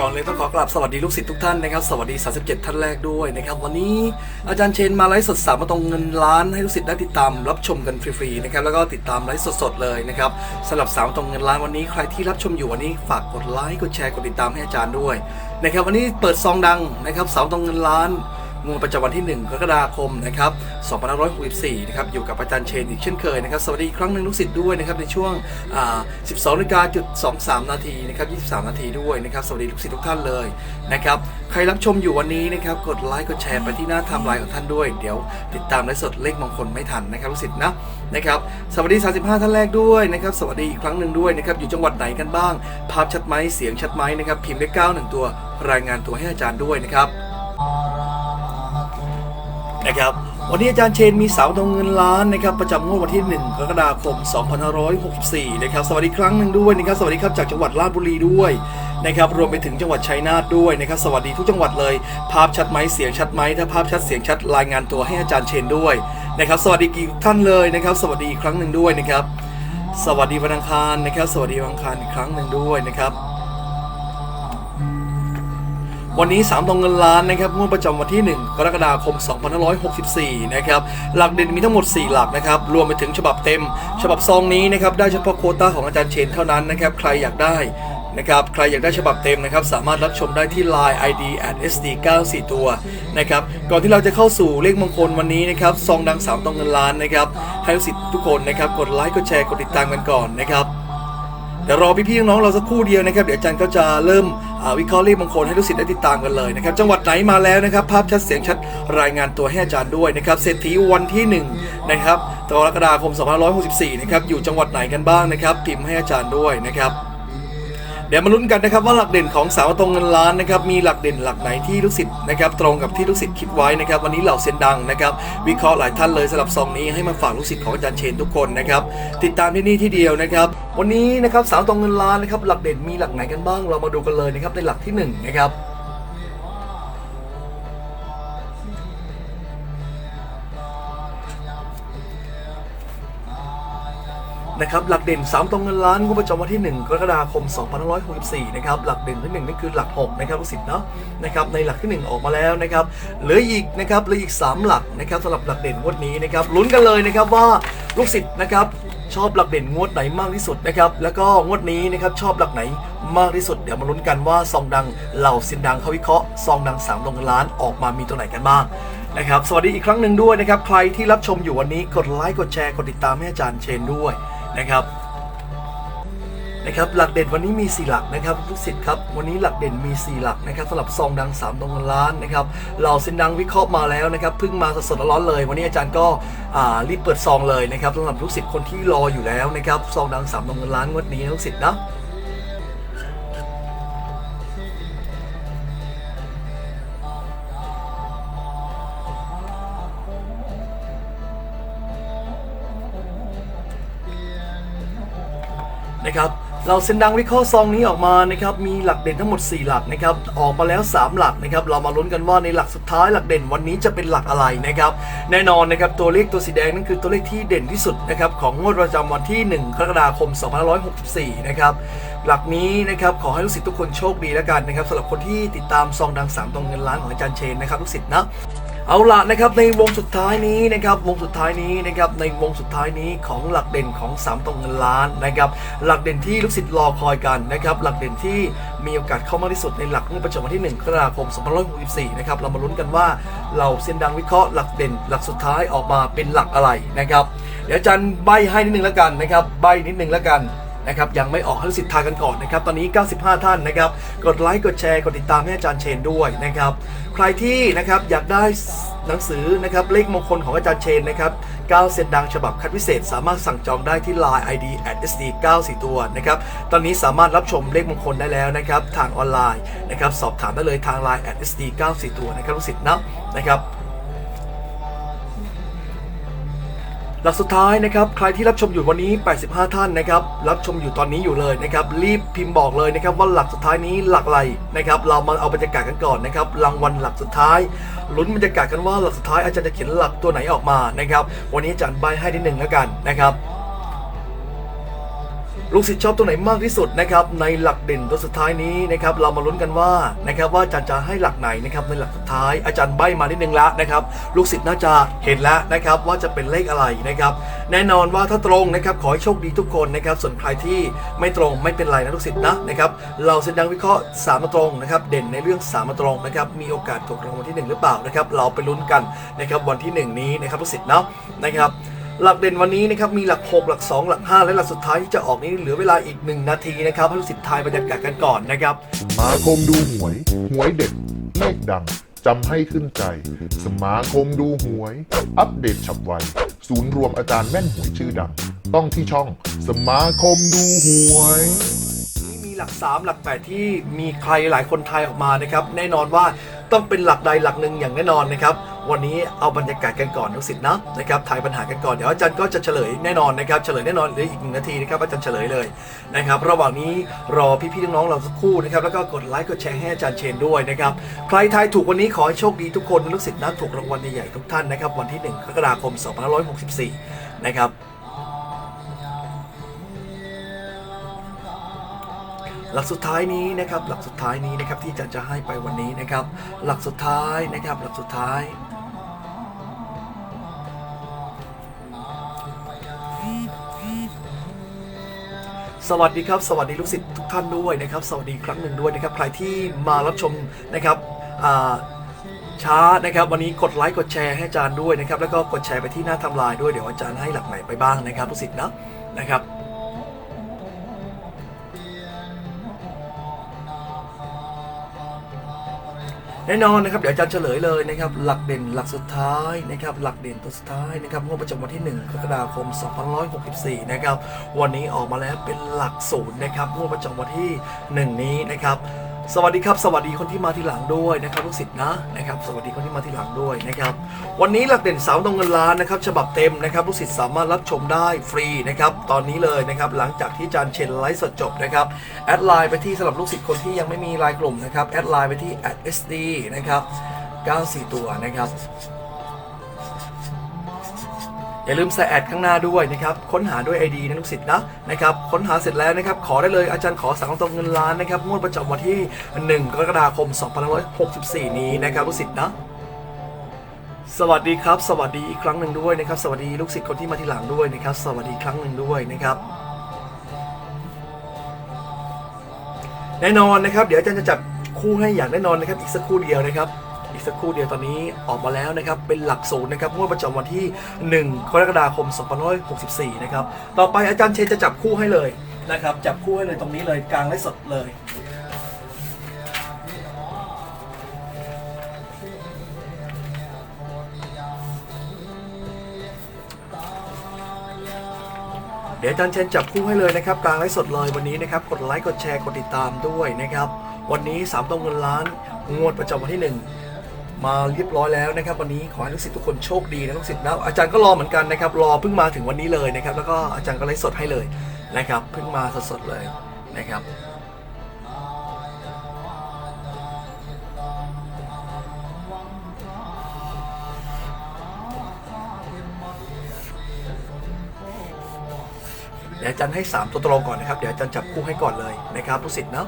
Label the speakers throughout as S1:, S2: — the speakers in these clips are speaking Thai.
S1: ก่อนเลยต้องขอกราบสวัสดีลูกศิษย์ทุกท่านนะครับสวัสดี 37 ท่านแรกด้วยนะครับวันนี้อาจารย์เชนมาไลฟ์สดสามมาตรงเงินล้านให้ลูกศิษย์ได้ติดตามรับชมกันฟรีๆนะครับแล้วก็ติดตามไลฟ์สดๆเลยนะครับสำหรับสามตรงเงินล้านวันนี้ใครที่รับชมอยู่วันนี้ฝากกดไลค์กดแชร์กดติดตามให้อาจารย์ด้วยนะครับวันนี้เปิดซองดังนะครับสามตรงเงินล้าน งวดประจำวันที่ 1 กรกฎาคมนะครับ2564 นะครับ อยู่กับอาจารย์เชนอีกเช่นเคยนะครับ สวัสดีอีกครั้งหนึ่งลูกศิษย์ด้วยนะครับ ในช่วง 12นาฬิกาจุด23 นาทีนะครับ 23 นาทีด้วยนะครับ สวัสดีลูกศิษย์ทุกท่านเลยนะครับ ใครรับชมอยู่วันนี้นะครับ กดไลค์ กดแชร์ไปที่หน้าไทม์ไลน์ของท่านด้วย เดี๋ยวติดตามไลฟ์สดเลขมงคลไม่ทันนะครับลูกศิษย์นะนะครับ สวัสดี 35 ท่านแรกด้วยนะครับ สวัสดีอีกครั้งหนึ่งด้วยนะครับ อยู่จังหวัดไหนกันบ้าง ภาพชัดไหมเสียงชัดไหมนะครับ พิมพ์เลขเก้าหนึ่งตัว รายงานตัวให้อาจารย์ด้วยนะครับ นะครับวันนี้อาจารย์เชนมีสาวทองเงินล้านนะครับประจำงวดวันที่ 1 กรกฎาคม 2564 นะครับสวัสดีครั้งหนึ่งด้วยนะครับสวัสดีครับจากจังหวัดราชบุรีด้วยนะครับรวมไปถึงจังหวัดชัยนาทด้วยนะครับสวัสดีทุกจังหวัดเลย ภาพชัดไหมเสียงชัดไหมถ้าภาพชัดเสียงชัดรายงานตัวให้อาจารย์เชนด้วยนะครับสวัสดีกี่ท่านเลยนะครับสวัสดีครั้งหนึ่งด้วยนะครับสวัสดีวันอังคารนะครับสวัสดีวันอังคารอีกครั้งหนึ่งด้วยนะครับ วันนี้3ตรงเงินล้านนะครับงวดประจำวันที่ 1 กรกฎาคม 2564 นะครับหลักเด่นมีทั้งหมด 4 หลักนะครับรวมไปถึงฉบับเต็ม ฉบับซองนี้นะครับได้เฉพาะโคต้าของอาจารย์เชนเท่านั้นนะครับใครอยากได้นะครับใครอยากได้ฉบับเต็มนะครับสามารถรับชมได้ที่ Line ID at sd 94ตัวนะครับก่อนที่เราจะเข้าสู่เลขมงคลวันนี้นะครับซองดัง3ตรงเงินล้านนะครับให้ลูกศิษย์ทุกคนนะครับกดไลค์กดแชร์กดติดตามกันก่อนนะครับ ดี๋ยวรอพี่ๆน้องๆเราสักครู่เดียวนะครับเดี๋ยวอาจารย์ก็จะเริ่มวิเคราะห์เลขมงคลให้ลูกศิษย์ได้ติดตามกันเลยนะครับจังหวัดไหนมาแล้วนะครับ ภาพชัดเสียงชัดรายงานตัวให้อาจารย์ด้วยนะครับเศรษฐีวันที่1นะครับกรกฎาคม2564นะครับอยู่จังหวัดไหนกันบ้างนะครับพิมพ์ให้อาจารย์ด้วยนะครับ เดี๋ยวมาลุ้นกันนะครับว่าหลักเด่นของสาวตรงเงินล้านนะครับมีหลักเด่นหลักไหนที่ลูกศิษย์นะครับตรงกับที่ลูกศิษย์คิดไว้นะครับวันนี้เหล่าเซนดังนะครับวิเคราะห์หลายท่านเลยสำหรับซองนี้ให้มาฝากลูกศิษย์ของอาจารย์เชนทุกคนนะครับติดตามที่นี่ที่เดียวนะครับวันนี้นะครับสาวตรงเงินล้านนะครับหลักเด่นมีหลักไหนกันบ้างเรามาดูกันเลยนะครับในหลักที่หนึ่งนะครับ นะครับหลักเด่น 3 ตรงเงินล้านงวดประจำวันที่ 1 กรกฎาคม 2564 นะครับหลักเด่นที่1นั่นคือหลัก 6 นะครับลูกศิษย์เนาะนะครับในหลักที่ 1 ออกมาแล้วนะครับเหลืออีกนะครับเหลืออีก 3 หลักนะครับสำหรับหลักเด่นงวดนี้นะครับลุ้นกันเลยนะครับว่าลูกศิษย์นะครับชอบหลักเด่นงวดไหนมากที่สุดนะครับแล้วก็งวดนี้นะครับชอบหลักไหนมากที่สุดเดี๋ยวมาลุ้นกันว่าซองดังเหล่าสินดังเขาวิเคราะห์ซองดัง3ตรงเงินล้านออกมามีตัวไหนกันบ้างนะครับสวัสดีอีกครั้งหนึ่งด้วยนะครับใครที่รับชมอยู่วันนี้กดไลค์กดแชร์กดติดตามให้อาจารย์เชนด้วย นะครับนะครับหลักเด่นวันนี้มี 4 หลักนะครับทุกสิทธิ์ครับวันนี้หลักเด่นมี 4 หลักนะครับสำหรับซองดัง3ตรงเงินล้านนะครับเราเส้นดังวิเคราะห์มาแล้วนะครับเพิ่งมาสดๆร้อนเลย วันนี้อาจารย์ก็รีบเปิดซองเลยนะครับสำหรับลูกศิษย์คนที่รออยู่แล้วนะครับซองดัง3ตรงเงินล้านงวดนี้นะลูกศิษย์นะ เราเส้นดังวิเคราะห์ซองนี้ออกมานะครับมีหลักเด่นทั้งหมด 4 หลักนะครับออกมาแล้ว 3 หลักนะครับเรามาลุ้นกันว่าในหลักสุดท้ายหลักเด่นวันนี้จะเป็นหลักอะไรนะครับแน่นอนนะครับตัวเลขตัวสีแดงนั่นคือตัวเลขที่เด่นที่สุดนะครับของงวดประจำวันที่ 1 กรกฎาคม 2564 นะครับหลักนี้นะครับขอให้ลูกศิษย์ทุกคนโชคดีแล้วกันนะครับสำหรับคนที่ติดตามซองดัง3ตรงเงินล้านของอาจารย์เชนนะครับลูกศิษย์นะ เอาละนะครับในวงสุดท้ายนี้นะครับวงสุดท้ายนี้นะครับในวงสุดท้ายนี้ของหลักเด่นของ3ตรงเงินล้านนะครับหลักเด่นที่ลูกศิษย์รอคอยกันนะครับหลักเด่นที่มีโอกาสเข้ามากที่สุดในหลักงวดประจำวันที่1กรกฎาคม2564นะครับเรามาลุ้นกันว่าเราเส้นดังวิเคราะห์หลักเด่นหลักสุดท้ายออกมาเป็นหลักอะไรนะครับเดี๋ยวอาจารย์ใบให้นิดนึงแล้วกันนะครับใบนิดนึงแล้วกัน นะครับยังไม่ออกให้ลูกศิษย์ทากันก่อนนะครับ ตอนนี้ 95 ท่านนะครับ กดไลค์กดแชร์กดติดตามให้อาจารย์เชนด้วยนะครับ ใครที่นะครับอยากได้หนังสือนะครับเลขมงคลของอาจารย์เชนนะครับ9เซนดังฉบับคัดพิเศษ สามารถสั่งจองได้ที่ Line ID @sd 94ตัวนะครับ ตอนนี้สามารถรับชมเลขมงคลได้แล้วนะครับ ทางออนไลน์นะครับ สอบถามได้เลยทาง Line @sd 94ตัวนะครับลูกศิษย์นะนะครับ หลักสุดท้ายนะครับใครที่รับชมอยู่วันนี้ 85 ท่านนะครับรับชมอยู่ตอนนี้อยู่เลยนะครับรีบพิมพ์บอกเลยนะครับว่าหลักสุดท้ายนี้หลักอะไรนะครับเรามาเอาบรรยากาศกันก่อนนะครับรางวัลหลักสุดท้ายลุ้นบรรยากาศกันว่าหลักสุดท้ายอาจารย์จะเขียนหลักตัวไหนออกมานะครับวันนี้อาจารย์ใบให้นิดหนึ่งแล้วกันนะครับ ลูกศิษย์ชอบตัวไหนมากที่สุดนะครับในหลักเด่นตัวสุดท้ายนี้นะครับเรามาลุ้นกันว่านะครับว่าอาจารย์จะให้หลักไหนนะครับในหลักสุดท้ายอาจารย์ใบมานิดนึงแล้วนะครับลูกศิษย์น่าจะเห็นแล้วนะครับว่าจะเป็นเลขอะไรนะครับแน่นอนว่าถ้าตรงนะครับขอให้โชคดีทุกคนนะครับส่วนใครที่ไม่ตรงไม่เป็นไรนะลูกศิษย์นะนะครับเราเส้นดังวิเคราะห์สามตรงนะครับเด่นในเรื่องสามตรงนะครับมีโอกาสถูกรางวัลที่หนึ่งหรือเปล่านะครับเราไปลุ้นกันนะครับวันที่หนึ่งนี้นะครับลูกศิษย์เนาะนะครับ หลักเด่นวันนี้นะครับมีหลัก 6 หลัก 2 หลัก 5 และหลักสุดท้ายที่จะออกนี้เหลือเวลาอีก 1 นาทีนะครับให้ลูกศิษย์ทายบรรยากาศกันก่อนนะครับ
S2: สมาคมดูหวย หวยเด็ดเลขดัง จำให้ขึ้นใจ สมาคมดูหวย อัปเดตฉับไว ศูนย์รวมอาจารย์แม่นหวยชื่อดัง ต้องที่ช่อง สมาคมดูหวย
S1: นี่มีหลัก 3 หลัก 8 ที่มีใครหลายคนทายออกมานะครับ แน่นอนว่าต้องเป็นหลักใดหลักหนึ่งอย่างแน่นอนนะครับ วันนี้เอาบรรยากาศกันก่อนทุกสิทธิ์นะนะครับทายปัญหากันก่อนเดี๋ยวอาจารย์ก็จะเฉลยแน่นอนนะครับเฉลยแน่นอนเหลืออีกหนึ่งนาทีนะครับอาจารย์เฉลยเลยนะครับระหว่างนี้รอพี่ๆน้องๆเราสักครู่นะครับแล้วก็กดไลค์กดแชร์ให้อาจารย์เชนด้วยนะครับใครทายถูกวันนี้ขอให้โชคดีทุกคนลูกศิษย์นะถูกรางวัลใหญ่ๆทุกท่านนะครับวันที่1กรกฎาคม2564 นะครับหลักสุดท้ายนี้นะครับหลักสุดท้ายนี้นะครับที่อาจารย์จะให้ไปวันนี้นะครับ หลักสุดท้ายนะครับหลักสุดท้าย สวัสดีครับ สวัสดีลูกศิษย์ทุกท่านด้วยนะครับ สวัสดีครั้งหนึ่งด้วยนะครับ ใครที่มารับชมนะครับช้านะครับ วันนี้กดไลค์กดแชร์ให้อาจารย์ด้วยนะครับ แล้วก็กดแชร์ไปที่หน้าทำลายด้วยเดี๋ยวอาจารย์ให้หลักใหม่ไปบ้างนะครับลูกศิษย์นะนะครับ แน่นอนนะครับเดี๋ยวอาจารย์เฉลยเลยนะครับหลักเด่นหลักสุดท้ายนะครับหลักเด่นตัวสุดท้ายนะครับงวดประจำวันที่ 1กรกฎาคม 2564 นะครับวันนี้ออกมาแล้วเป็นหลักศูนย์นะครับงวดประจำวันที่ 1 นี้นะครับ สวัสดีครับ สวัสดีคนที่มาทีหลังด้วยนะครับลูกศิษย์นะนะครับ สวัสดีคนที่มาทีหลังด้วยนะครับ วันนี้หลักเด่นสาวตรงเงินล้านนะครับฉบับเต็มนะครับลูกศิษย์สามารถรับชมได้ฟรีนะครับตอนนี้เลยนะครับหลังจากที่จานเชนไลฟ์สดจบนะครับแอดไลน์ไปที่สำหรับลูกศิษย์คนที่ยังไม่มีไลน์กลุ่มนะครับแอดไลน์ไปที่ @sd นะครับ94 ตัวนะครับ อย่าลืมใส่แอดข้างหน้าด้วยนะครับ ค้นหาด้วย ID นะลูกศิษย์นะนะครับ ค้นหาเสร็จแล้วนะครับ ขอได้เลยอาจารย์ขอสั่งตรงเงินล้านนะครับงวดประจำวันที่ 1 กรกฎาคม 2564 นี้นะครับลูกศิษย์นะสวัสดีครับ สวัสดีอีกครั้งหนึ่งด้วยนะครับ สวัสดีลูกศิษย์คนที่มาทีหลังด้วยนะครับ สวัสดีครั้งหนึ่งด้วยนะครับ แน่นอนนะครับ เดี๋ยวอาจารย์จะจัดคู่ให้อย่างแน่นอนนะครับ อีกสักคู่เดียวนะครับ อีกสักครู่เดียวตอนนี้ออกมาแล้วนะครับเป็นหลักศูนย์นะครับงวดประจำวันที่ 1 กรกฎาคม 2564 นะครับต่อไปอาจารย์เชนจะจับคู่ให้เลยนะครับจับคู่ให้เลยตรงนี้เลยกลางและสดเลยเดี๋ยวอาจารย์เชนจับคู่ให้เลยนะครับกลางไลฟ์สดเลยวันนี้นะครับกดไลค์กดแชร์กดติดตามด้วยนะครับวันนี้3ามตรงเงินล้านงวดประจำวันที่ 1 มาเรียบร้อยแล้วนะครับ วันนี้ขอให้ลูกศิษย์ทุกคนโชคดีนะลูกศิษย์นะอาจารย์ก็รอเหมือนกันนะครับ รอเพิ่งมาถึงวันนี้เลยนะครับ แล้วก็อาจารย์ก็ไลฟ์สดให้เลยนะครับ เพิ่งมาสดๆเลยนะครับเดี๋ยวอาจารย์ให้ 3 ตัวตรงก่อนนะครับ เดี๋ยวอาจารย์จับคู่ให้ก่อนเลยนะครับลูกศิษย์เนาะ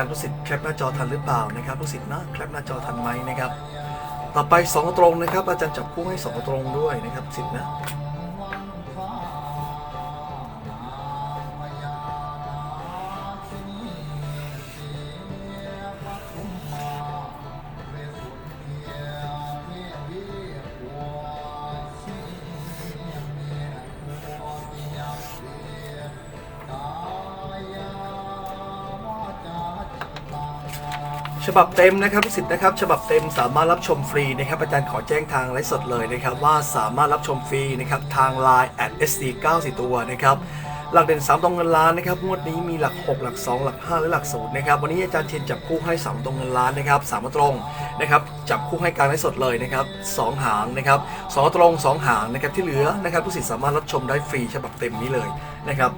S1: ครับลูกศิษย์แคปหน้าจอทันหรือเปล่านะครับลูกศิษย์นะแคปหน้าจอทันไหมนะครับ ต่อไป 2ตัวตรงนะครับ อาจารย์จับคู่ให้ 2ตัวตรงด้วยนะครับลูกศิษย์นะ ฉบับเต็มนะครับสิทธิ์นะครับฉบับเต็มสามารถรับชมฟรีนะครับอาจารย์ขอแจ้งทางไลฟ์สดเลยนะครับว่าสามารถรับชมฟรีนะครับทาง Line at sd 94ตัวนะครับหลักเด่น 3ตรงเงินล้านนะครับงวดนี้มีหลัก 6 หลัก 2 หลัก5และหลัก0นย์นะครับวันนี้อาจารย์เทียนจับคู่ให้ 3 ตรงเงินล้านนะครับสามตรงนะครับจับคู่ให้กางไลฟ์สดเลยนะครับสองหางนะครับสองตัวตรงสองหางนะครับที่เหลือนะครับผู้สิทธิ์สามารถรับชมได้ฟรีฉบับเต็มนี้เลยนะครับ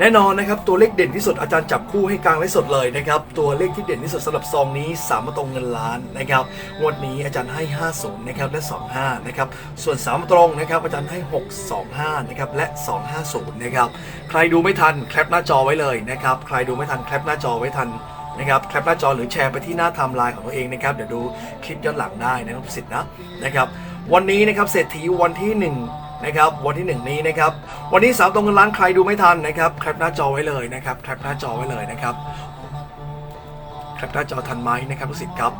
S1: แน่นอนนะครับตัวเลขเด่นที่สุดอาจารย์จับคู่ให้กลางไลฟ์สดเลยนะครับตัวเลขที่เด่นที่สุดสำหรับซองนี้สามตรงเงินล้านนะครับงวดนี้อาจารย์ให้ 50นะครับและ 25นะครับส่วนสามตรงนะครับอาจารย์ให้ 625นะครับและ 250นะครับใครดูไม่ทันแคปหน้าจอไว้เลยนะครับใครดูไม่ทันแคปหน้าจอไว้ทันนะครับแคปหน้าจอหรือแชร์ไปที่หน้าไทม์ไลน์ของตัวเองนะครับเดี๋ยวดูคลิปย้อนหลังได้นะครับสิทธิ์นะนะครับวันนี้นะครับเศรษฐีวันที่ห นะครับวันที่หนึ่งนี้นะครับวันนี้สามตรงเงินล้านใครดูไม่ทันนะครับแคปหน้าจอไว้เลยนะครับแคปหน้าจอไว้เลยนะครับแคปหน้าจอทันไหมนะครับลูกศิษย์ครับ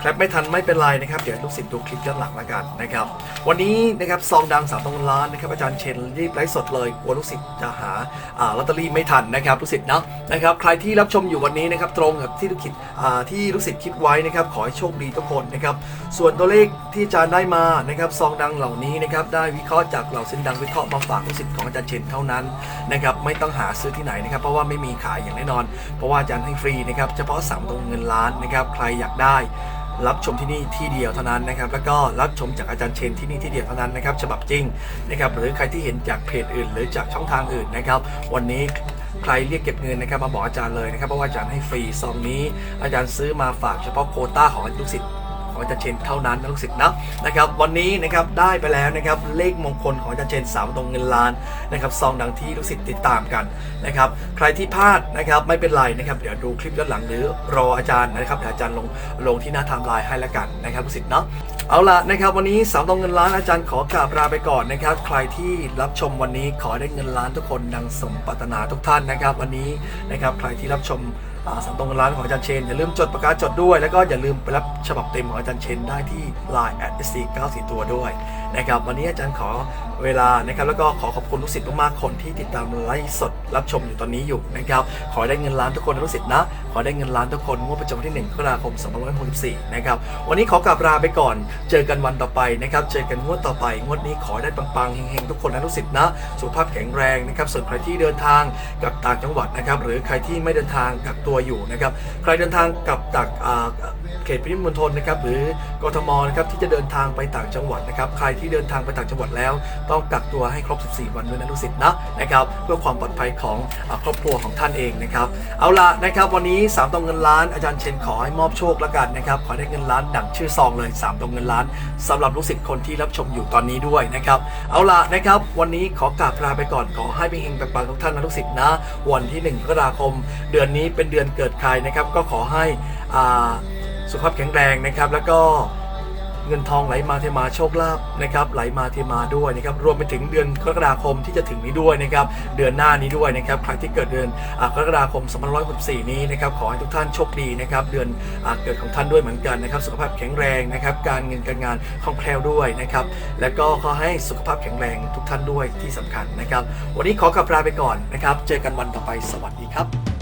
S1: แคปไม่ทันไม่เป็นไรนะครับ เดี๋ยวลูกศิษย์ดูคลิปย้อนหลังแล้วกันนะครับ วันนี้นะครับซองดังสามตรงเงินล้านนะครับอาจารย์เชนรีบไลฟ์สดเลยกลัวลูกศิษย์จะหาอ่าลอตเตอรี่ไม่ทันนะครับลูกศิษย์นะนะครับใครที่รับชมอยู่วันนี้นะครับตรงกับที่ลูกศิษย์อ่าที่ลูกศิษย์คิดไว้นะครับขอให้โชคดีทุกคนนะครับส่วนตัวเลขที่อาจารย์ได้มานะครับซองดังเหล่านี้นะครับได้วิเคราะห์จากเหล่าเส้นดังวิเคราะห์มาฝากลูกศิษย์ของอาจารย์เชนเท่านั้นนะครับไม่ต้องหาซื้อที่ไหนนะครับเพราะว่าไม่มีขายอย่างแน่นอน เพราะว่าอาจารย์ให้ฟรีนะครับเฉพาะสามตรงเงินล้านนะครับใครอยากได้รับชมที่นี่ที่เดียวเท่านั้นนะครับ แล้วก็รับชมจากอาจารย์เชนที่นี่ที่เดียวเท่านั้นนะครับ ฉบับจริงนะครับ หรือใครที่เห็นจากเพจอื่น หรือจากช่องทางอื่นนะครับ วันนี้ใครเรียกเก็บเงินนะครับมาบอกอาจารย์เลยนะครับเพราะว่าอาจารย์ให้ฟรีซองนี้ อาจารย์ซื้อมาฝากเฉพาะโคต้าของลูกศิษย์ ของอาจารย์เชนเท่านั้นนะลูกศิษย์นะนะครับวันนี้นะครับได้ไปแล้วนะครับเลขมงคลของอาจารย์เชนสามตรงเงินล้านนะครับซองดังที่ลูกศิษย์ติดตามกันนะครับใครที่พลาดนะครับไม่เป็นไรนะครับเดี๋ยวดูคลิปย้อนหลังหรือรออาจารย์นะครับเดี๋ยวอาจารย์ลงลงที่หน้าไทม์ไลน์ให้แล้วกันนะครับลูกศิษย์เนาะเอาล่ะนะครับวันนี้สามตรงเงินล้านอาจารย์ขอกราบลาไปก่อนนะครับใครที่รับชมวันนี้ขอได้เงินล้านทุกคนดังสมปรารถนาทุกท่านนะครับ วันนี้นะครับใครที่รับชม สั่งตรงร้านของอาจารย์เชน อย่าลืมจดประกาศจดด้วย แล้วก็อย่าลืมไปรับฉบับเต็มของอาจารย์เชนได้ที่ Line at s c 94ตัวด้วยนะครับวันนี้อาจารย์ขอเวลานะครับแล้วก็ขอขอบคุณลูกศิษย์มากๆคนที่ติดตามไลฟ์สดรับชมอยู่ตอนนี้อยู่นะครับขอได้เงินล้านทุกคนลูกศิษย์นะขอได้เงินล้านทุกคนงวดประจำวันที่1กรกฎาคม2564นะครับวันนี้ขอกลับลาไปก่อน เจอกันวันต่อไปนะครับเจอกันงวดต่อไป งวดนี้ขอได้ปังๆเฮงๆทุกคนนะลูกศิษย์นะสุขภาพแข็งแรงนะครับส่วนใครที่เดินทางกับต่างจังหวัดนะครับหรือใครที่ไม่เดินทางกักตัวอยู่นะครับใครเดินทางกับจากอ่าเขตปริมณฑลนะครับหรือกทมนะครับที่จะเดินทางไปต่างจังหวัดนะครับใครที่เดินทางไปต่างจังหวัดแล้ว ต้องกักตัวให้ครบ 14 วันด้วยนะลูกศิษย์นะนะครับเพื่อความปลอดภัยของอครอบครัวของท่านเองนะครับเอาละนะครับวันนี้3ตรงเงินล้านอาจารย์เชนขอให้มอบโชคล้วกันนะครับขอได้เงินล้านดังชื่อซองเลย3ตรงเงินล้านสำหรับลูกศิษย์คนที่รับชมอยู่ตอนนี้ด้วยนะครับเอาละนะครับวันนี้ขอกราบลาไปก่อนขอให้เป็นเฮงปังๆทุกท่านนะลูกศิษย์นะ วันที่1กรกฎาคม เดือนนี้เป็นเดือนเกิดใครนะครับก็ขอให้สุขภาพแข็งแรงนะครับ แล้วก็ เงินทองไหลมาเทมาโชคลาภนะครับไหลมาเทมาด้วยนะครับรวมไปถึงเดือนกรกฎาคมที่จะถึงนี้ด้วยนะครับเดือนหน้านี้ด้วยนะครับใครที่เกิดเดือนกรกฎาคม2564 นี้นะครับขอให้ทุกท่านโชคดีนะครับเดือนเกิดของท่านด้วยเหมือนกันนะครับสุขภาพแข็งแรงนะครับการเงินการงานคล่องแคล่วด้วยนะครับแล้วก็ขอให้สุขภาพแข็งแรงทุกท่านด้วยที่สำคัญนะครับ วันนี้ขอกลับลาไปก่อนนะครับเจอกันวันต่อไปสวัสดีครับ